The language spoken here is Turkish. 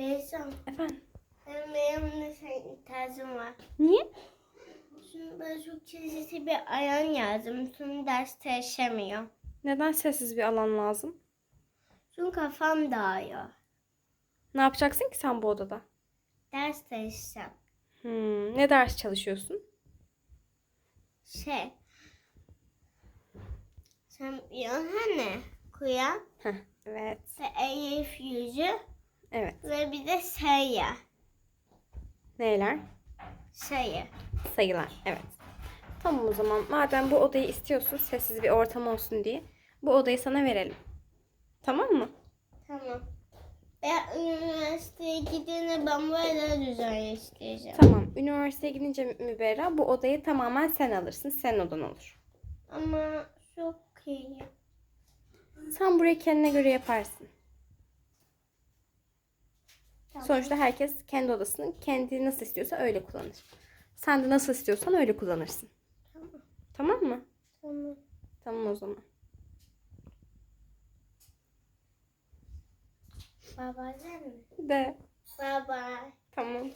Beyzam, Efendim? benim de senin tarzım var. Niye? Şimdi ben çok çeşitli bir ayağın yazdım. Sonra ders çalışamıyor. Neden sessiz bir alan lazım? Çünkü kafam dağıyor. Ne yapacaksın ki sen bu odada? Ders çalışacağım. Hmm, ne ders çalışıyorsun? Şey. Sen hani? Kuyan Heh, evet. ve Elif yüzü Evet. ve bir de sayı. Neyler? Sayı. Sayılar. Evet. Tamam o zaman. Madem bu odayı istiyorsun sessiz bir ortam olsun diye bu odayı sana verelim. Tamam mı? Tamam. Ben üniversiteye gidince ben böyle düzenleştireceğim. Tamam. Üniversiteye gidince Müberra bu odayı tamamen sen alırsın. Senin odan olur. Ama çok iyi. Sen burayı kendine göre yaparsın. Sonuçta herkes kendi odasını kendi nasıl istiyorsa öyle kullanır. Sen de nasıl istiyorsan öyle kullanırsın. Tamam. Tamam mı? Tamam. Tamam o zaman. Baba sen mi? De. Baba. Tamam.